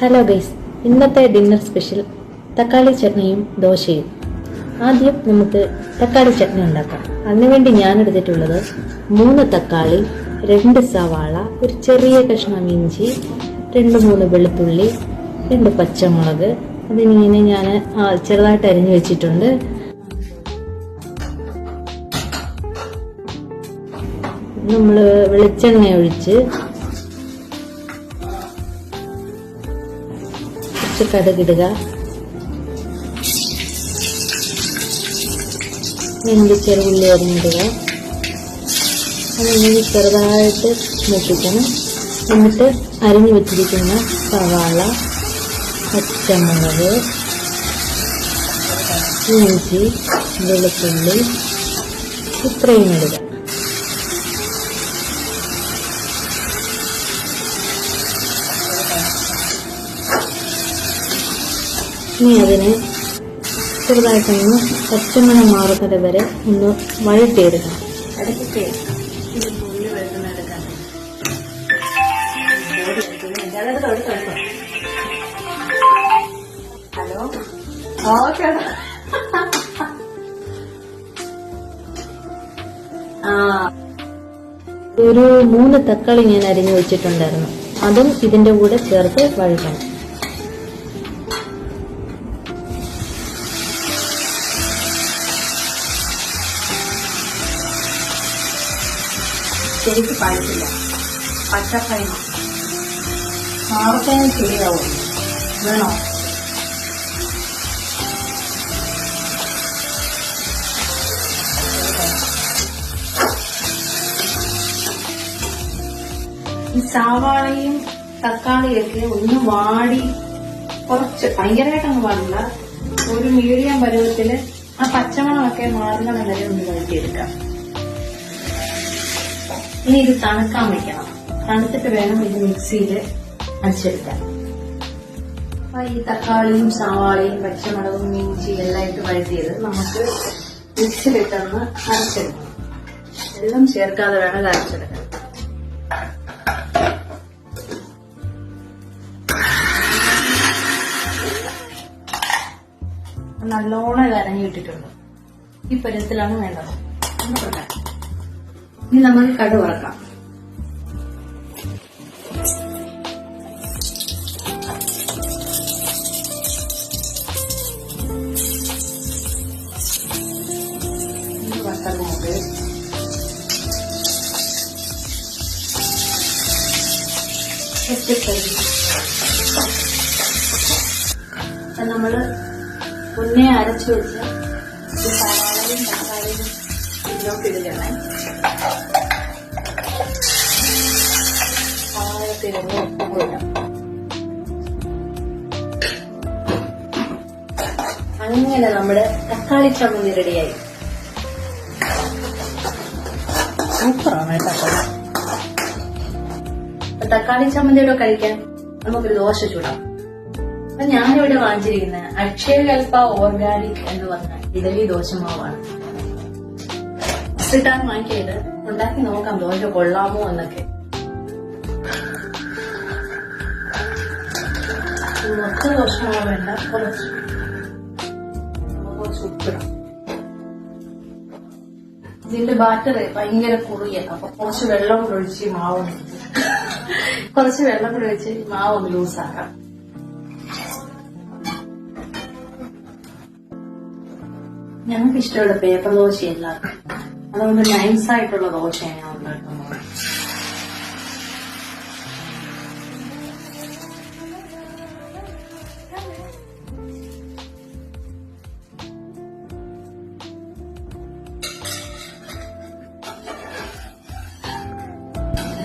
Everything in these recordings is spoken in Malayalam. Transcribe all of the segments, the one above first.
ഹലോ ഗൈസ് ഇന്നത്തെ ഡിന്നർ സ്പെഷ്യൽ തക്കാളി ചട്നിയും ദോശയും. ആദ്യം നമുക്ക് തക്കാളി ചട്നി ഉണ്ടാക്കാം. അതിനുവേണ്ടി ഞാൻ എടുത്തിട്ടുള്ളത് മൂന്ന് തക്കാളി രണ്ട് സവാള ഒരു ചെറിയ കഷ്ണം ഇഞ്ചി രണ്ട് മൂന്ന് വെളുത്തുള്ളി രണ്ട് പച്ചമുളക്. അതിനിങ്ങനെ ഞാൻ ചെറുതായിട്ട് അരിഞ്ഞു വെച്ചിട്ടുണ്ട്. നമ്മൾ വെളിച്ചെണ്ണ ഒഴിച്ച് കുറച്ച് കടുകിടുക രണ്ട് ചെറുള്ളി അരിഞ്ഞിടുക അതിങ്ങനെ ചെറുതായിട്ട് മുട്ടിക്കണം എന്നിട്ട് അരിഞ്ഞു വെച്ചിരിക്കുന്ന സവാള പച്ചമുളക് ഇഞ്ചി വെളുത്തുള്ളി ഇത്രയും ഇടുക. ഇനി അതിനെ ചെറുതായിട്ടൊന്ന് പച്ചമണം മാറുന്നത് വരെ ഒന്ന് വഴറ്റിയെടുക്കണം ഹലോ? ഓക്കെ. ഒരു മൂന്ന് തക്കാളി ഞാൻ അരിഞ്ഞു വെച്ചിട്ടുണ്ടായിരുന്നു. അതും ഇതിന്റെ കൂടെ ചേർത്ത് വഴറ്റണം. ശരിക്ക് പാടില്ല പച്ചക്കൈമ നാളത്തേന് ശരിയാവും. വേണോ? ഈ സാവാളയും തക്കാളിയൊക്കെ ഒന്ന് വാടി കുറച്ച് ഭയങ്കരമായിട്ടൊന്നും പാടില്ല ഒരു മീഡിയം പരുവത്തിൽ ആ പച്ചമണമൊക്കെ മാറുന്ന നിലയിൽ ഒന്ന് വഴറ്റിയെടുക്കാം. ഇനി ഇത് തണുക്കാൻ വെക്കണം. തണുത്തിട്ട് വേണം ഇത് മിക്സിയിൽ അടിച്ചെടുക്കാൻ അപ്പൊ ഈ തക്കാളിയും സവാളയും പച്ചമുളകും ഇഞ്ചി എല്ലാം ഇട്ട് വഴറ്റിയത് നമുക്ക് മിക്സിയിലിട്ടൊന്ന് അരച്ചെടുക്കണം എല്ലാം ചേർക്കാതെ വേണം അരച്ചെടുക്കാൻ. നല്ലോണം ഇത് അരഞ്ഞിട്ടിട്ടുണ്ട് ഈ പരുവത്തിലാണ് വേണ്ടത്. ഒന്ന് കൊടുക്കാം. ഇനി നമുക്ക് കടു വറക്കാം. നമ്മൾ മുന്നേ അരച്ചു വെച്ച സവാളയും തക്കാളിയും ഇടുകയാണ് സവാളത്തിലൊന്ന് ഉപ്പ് ഇടാം അങ്ങനെ നമ്മുടെ തക്കാളി ചമ്മന്തി റെഡിയായി. സൂപ്പറാണ് തക്കാളി തക്കാളി ചമ്മന്തിയുടെ കഴിക്കാൻ? നമുക്കൊരു ദോശ ചൂടാം. അപ്പൊ ഞാനിവിടെ വാങ്ങിച്ചിരിക്കുന്നത് അക്ഷയകൽപ്പ ഓർഗാനിക് എന്ന് പറഞ്ഞ ഇഡലി ഇട്ടാണ് വാങ്ങിയത്. ഉണ്ടാക്കി നോക്കാം ദോശ കൊള്ളാമോ എന്നൊക്കെ. മൊത്ത ദോഷമാണോ വേണ്ട കുറച്ച്. കുറച്ച് ഉപ്പിടാം. ഇതിന്റെ ബാറ്റർ ഭയങ്കര കുറിയ അപ്പൊ കുറച്ച് വെള്ളം കൂടെ ഒഴിച്ച് മാവ് കുറച്ച് വെള്ളം കൂടെ ഒഴിച്ച് മാവ് ഒന്ന് ലൂസാക്കാം. ഞങ്ങൾക്ക് ഇഷ്ടമുള്ള പേപ്പർ ദോശയല്ല അതുകൊണ്ട് നൈസ് ആയിട്ടുള്ള ദോശയാണ് ഞാൻ ഉണ്ടാക്കുന്നത്.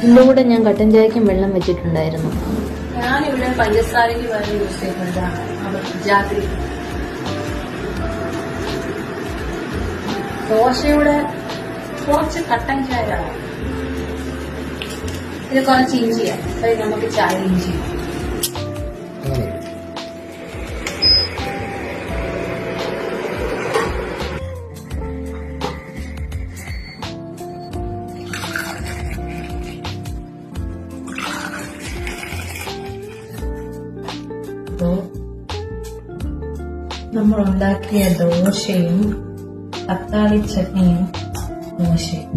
ഇതിന്റെ കൂടെ ഞാൻ കട്ടൻ ചായക്കും വെള്ളം വെച്ചിട്ടുണ്ടായിരുന്നു. ഞാനിവിടെ പഞ്ചസാരയ്ക്ക് പകരം യൂസ് ചെയ്യുന്നതാണ് ജാഗ്രി. ദോശയുടെ കുറച്ച് കട്ടൻ ചായ. ഇത് കുറച്ച് ഇഞ്ചിയാണ് അപ്പൊ നമുക്ക് ചായ ഇഞ്ചി നമ്മൾ ഉണ്ടാക്കിയ ദോശയും തക്കാളി ചട്നിയും ദോശയും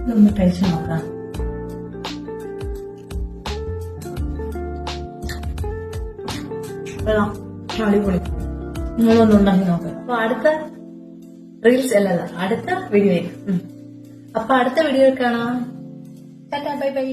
ഇതൊന്ന് കഴിച്ചു നോക്കാം. അടിപൊളി. നിങ്ങളൊന്ന് ഉണ്ടാക്കി നോക്കാം. അപ്പൊ അടുത്ത റീൽസ് അല്ലല്ല അടുത്ത വീഡിയോ അപ്പൊ അടുത്ത വീഡിയോ കാണാം ബൈ ബൈ.